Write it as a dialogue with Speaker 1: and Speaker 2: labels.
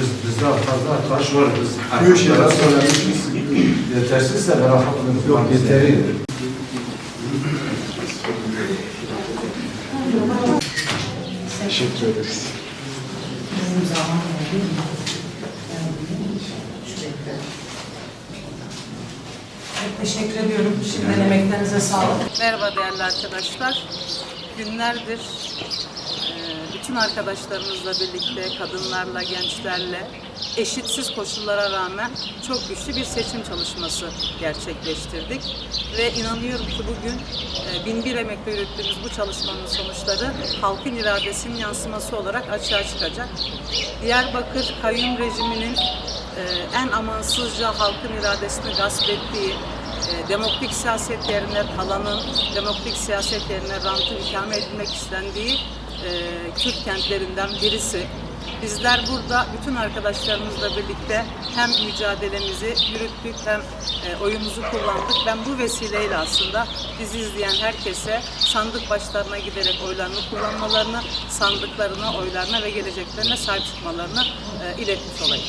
Speaker 1: Biz bizde fazla taş var biz.
Speaker 2: Büyük şeyler söylemişiz.
Speaker 1: Yetersizse ben affetmedim.
Speaker 2: Yok yeteri. Teşekkür ederiz.
Speaker 3: Benim? Teşekkür ediyorum. Şimdi emeklerinize sağlık. Merhaba değerli arkadaşlar. Günlerdir bütün arkadaşlarımızla birlikte, kadınlarla, gençlerle eşitsiz koşullara rağmen çok güçlü bir seçim çalışması gerçekleştirdik. Ve inanıyorum ki bugün binbir emekle yürüttüğümüz bu çalışmanın sonuçları halkın iradesinin yansıması olarak açığa çıkacak. Diyarbakır kayyum rejiminin en amansızca halkın iradesini gasp ettiği, e, demokratik siyaset yerine talanın, demokratik siyaset yerine rantın ikame edilmek istendiği e, Kürt kentlerinden birisi. Bizler burada bütün arkadaşlarımızla birlikte hem mücadelemizi yürüttük hem e, oyumuzu kullandık. Ben bu vesileyle aslında bizi izleyen herkese sandık başlarına giderek oylarını kullanmalarını, sandıklarına, oylarına ve geleceklerine sahip çıkmalarını e, iletmiş olayım.